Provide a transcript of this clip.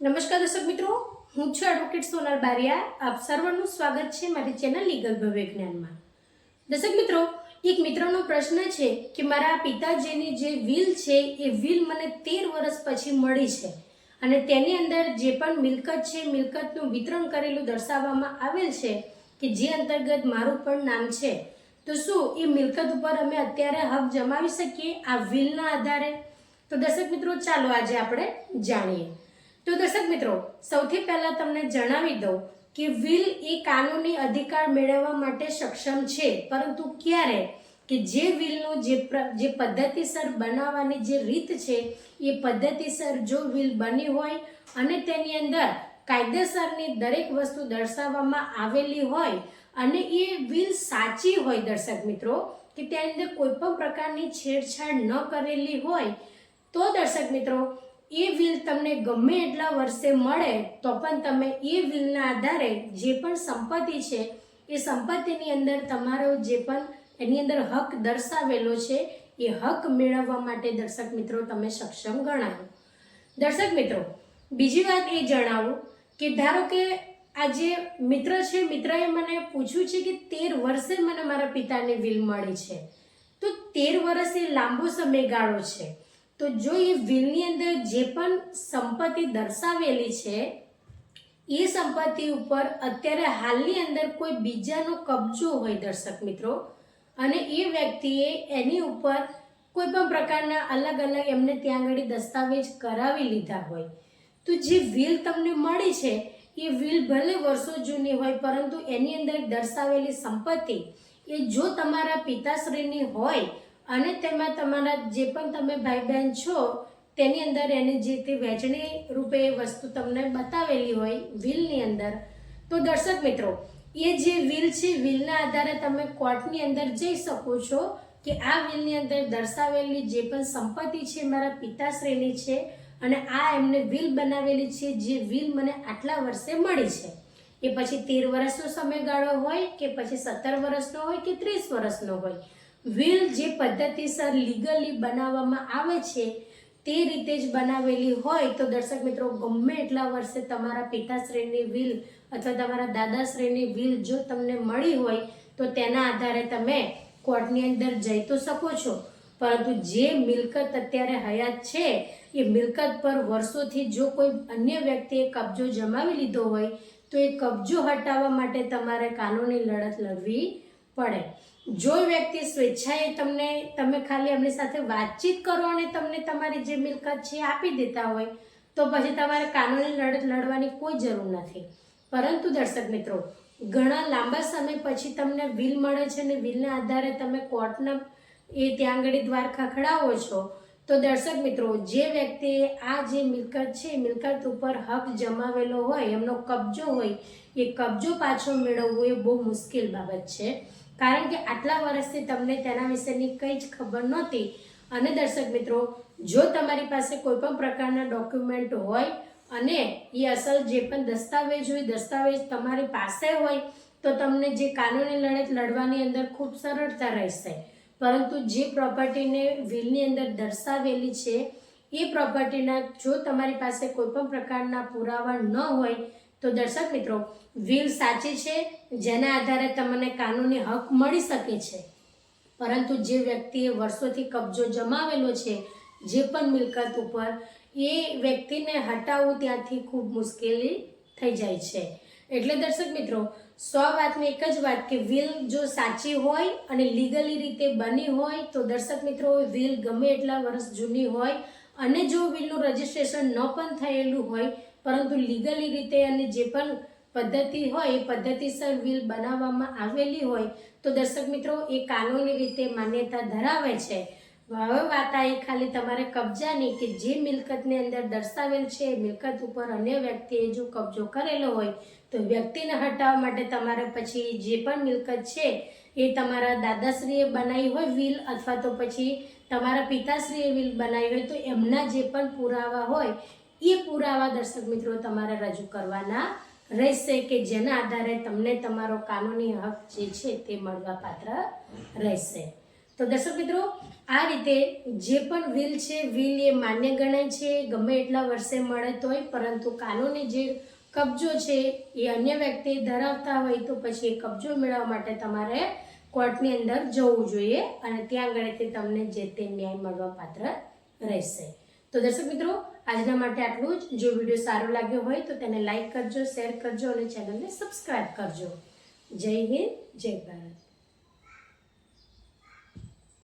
નમસ્કાર દર્શક મિત્રો, હું છું એડવોકેટ સોનલ બારિયા. આપ સર્વનું સ્વાગત છે મારી ચેનલ લીગલ ભવ્ય જ્ઞાનમાં દર્શક મિત્રો, એક મિત્રનો પ્રશ્ન છે કે મારા પિતાજીની જે વિલ છે, એ વિલ મને તેર વર્ષ પછી મળી છે. અને તેની અંદર જે પણ મિલકત છે, મિલકતનું વિતરણ કરેલું દર્શાવવામાં આવેલ છે કે જે અંતર્ગત મારું પણ નામ છે. તો શું એ મિલકત ઉપર અમે અત્યારે હક જમાવી શકીએ આ વિલના આધારે? તો દર્શક મિત્રો, ચાલો આજે આપણે જાણીએ. તો દર્શક મિત્રો, સૌથી પહેલા તમને જણાવી દઉં કે વિલ એ કાનૂની અધિકાર મેળવવા માટે સક્ષમ છે, પરંતુ ક્યારે? કે જે વિલનું જે જે પદ્ધતિસર બનાવવાની જે રીત છે, એ પદ્ધતિસર જો વિલ બની હોય અને તેની અંદર કાયદેસરની દરેક વસ્તુ દર્શાવવામાં આવેલી હોય અને એ વિલ સાચી હોય દર્શક મિત્રો, કે તેની અંદર કોઈ પણ પ્રકારની છેડછાડ ન કરેલી હોય, તો દર્શક મિત્રો એ વિલ તમને ગમે એટલા વર્ષે મળે, તો પણ તમે એ વિલના આધારે જે પણ સંપત્તિ છે, એ સંપત્તિની અંદર તમારો જે પણ એની અંદર હક દર્શાવેલો છે, એ હક મેળવવા માટે દર્શક મિત્રો તમે સક્ષમ ગણાવો દર્શક મિત્રો, બીજી વાત એ જણાવું કે ધારો કે આ જે મિત્ર છે, મિત્રએ મને પૂછ્યું છે કે તેર વર્ષે મને મારા પિતાની વિલ મળી છે. તો તેર વર્ષ એ લાંબો સમયગાળો છે. તો જો એ વિલની અંદર જે પણ સંપત્તિ દર્શાવેલી છે, એ સંપત્તિ ઉપર અત્યારે હાલની અંદર કોઈ બીજાનો કબજો હોય દર્શક મિત્રો. અને એ વ્યક્તિએ એની ઉપર કોઈ પણ પ્રકારના અલગ અલગ એમને ત્યાં આગળ દસ્તાવેજ કરાવી લીધા હોય. તો જે વિલ તમને મળી છે, એ વિલ ભલે વર્ષો જૂની હોય, પરંતુ એની અંદર દર્શાવેલી સંપત્તિ એ જો તમારા પિતાશ્રીની હોય અને તેમાં તમારા જે પણ તમે ભાઈ બહેન છો, તેની અંદર એની જે તે વહેંચણી રૂપે વસ્તુ તમને બતાવેલી હોય વિલની અંદર, તો દર્શક મિત્રો, એ જે વિલ છે વિલના આધારે તમે કોર્ટની અંદર જઈ શકો છો કે આ વિલની અંદર દર્શાવેલી જે પણ સંપત્તિ છે, મારા પિતાશ્રીની છે અને આ એમને વિલ બનાવેલી છે, જે વિલ મને આટલા વર્ષે મળી છે. એ પછી તેર વર્ષનો સમયગાળો હોય કે પછી સત્તર વર્ષનો હોય કે ત્રીસ વર્ષનો હોય. વિલ જે પદ્ધતિસર લીગલી બનાવવામાં આવે છે, તે રીતે જ બનાવેલી હોય તો દર્શક મિત્રો, ગમે એટલા વર્ષે તમારા પિતાશ્રીની વિલ અથવા તમારા દાદાશ્રીની વિલ જો તમને મળી હોય, તો તેના આધારે તમે કોર્ટની અંદર જઈ તો શકો છો. પરંતુ જે મિલકત અત્યારે હયાત છે, એ મિલકત પર વર્ષોથી જો કોઈ અન્ય વ્યક્તિએ કબજો જમાવી લીધો હોય, તો એ કબજો હટાવવા માટે તમારે કાનૂની લડત લડવી પડે. જો વ્યક્તિ સ્વેચ્છાએ તમને, તમે ખાલી એમની સાથે વાતચીત કરો અને તમને તમારી જે મિલકત છે આપી દેતા હોય, તો પછી તમારે કાનૂની લડત લડવાની કોઈ જરૂર નથી. પરંતુ દર્શક મિત્રો, ઘણા લાંબા સમય પછી તમને વિલ મળે છે અને વિલના આધારે તમે કોર્ટના એ ત્યાં આગળ દ્વાર ખખડાવો છો, તો દર્શક મિત્રો, જે વ્યક્તિએ આ જે મિલકત છે મિલકત ઉપર હક જમાવેલો હોય, એમનો કબજો હોય, એ કબજો પાછો મેળવવો એ બહુ મુશ્કેલ બાબત છે. કારણ કે આટલા વર્ષથી તમને તેના વિશેની કંઈ જ ખબર નહોતી. અને દર્શક મિત્રો, જો તમારી પાસે કોઈ પણ પ્રકારના ડોક્યુમેન્ટ હોય અને એ અસલ જે પણ દસ્તાવેજ હોય, દસ્તાવેજ તમારી પાસે હોય, તો તમને જે કાનૂની લડત લડવાની અંદર ખૂબ સરળતા રહેશે. પરંતુ જે પ્રોપર્ટીને વિલની અંદર દર્શાવેલી છે, એ પ્રોપર્ટીના જો તમારી પાસે કોઈ પણ પ્રકારના પુરાવા ન હોય તો દર્શક મિત્રો, વિલ સાચી છે, જેના આધારે તમને કાનૂની હક મળી શકે છે. પરંતુ જે વ્યક્તિએ વર્ષોથી કબજો જમાવેલો છે, જે પણ મિલકત ઉપર, એ વ્યક્તિને હટાવવું ત્યાંથી ખૂબ મુશ્કેલી થઈ જાય છે. એટલે દર્શક મિત્રો, સો વાતની એક જ વાત કે વિલ જો સાચી હોય અને લીગલી રીતે બની હોય, તો દર્શક મિત્રો, વિલ ગમે એટલા વર્ષ જૂની હોય અને જો વિલનું રજિસ્ટ્રેશન ન પણ થયેલું હોય, પરંતુ લીગલી રીતે અને જે પણ પદ્ધતિ હોય, એ પદ્ધતિસર વિલ બનાવવામાં આવેલી હોય, તો દર્શક મિત્રો, એ કાનૂની રીતે માન્યતા ધરાવે છે. હવે વાત આવી ખાલી તમારે કબજાની કે જે મિલકતની અંદર દર્શાવેલ છે, એ મિલકત ઉપર અન્ય વ્યક્તિએ જો કબજો કરેલો હોય, તો વ્યક્તિને હટાવવા માટે તમારે પછી જે પણ મિલકત છે, એ તમારા દાદાશ્રીએ બનાવી હોય વિલ અથવા તો પછી તમારા પિતાશ્રીએ વિલ બનાવી હોય તો એમના જે પણ પુરાવા હોય, એ પુરાવા દર્શક મિત્રો તમારે રજૂ કરવાના રહેશે કે જેના આધારે તમને તમારો કાનૂની હક જે છે તે મળવા પાત્ર રહેશે. તો દર્શક મિત્રો, આ રીતે જે પણ વિલ છે વિલ એ માન્ય ગણાય છે, ગમે એટલા વર્ષે મળે તોય, પરંતુ કાનૂની જે કબજો છે એ અન્ય વ્યક્તિ ધરાવતા હોય તો પછી એ કબજો મેળવવા માટે તમારે કોર્ટની અંદર જવું જોઈએ અને ત્યાં આગળથી તમને જે તે ન્યાય મળવા પાત્ર રહેશે. તો દર્શક મિત્રો, આજના માટે આટલું જ. જો વીડિયો સારો લાગ્યો હોય તો તેને લાઇક કરજો, શેર કરજો અને ચેનલને સબસ્ક્રાઈબ કરજો. જય હિન્દ, જય ભારત.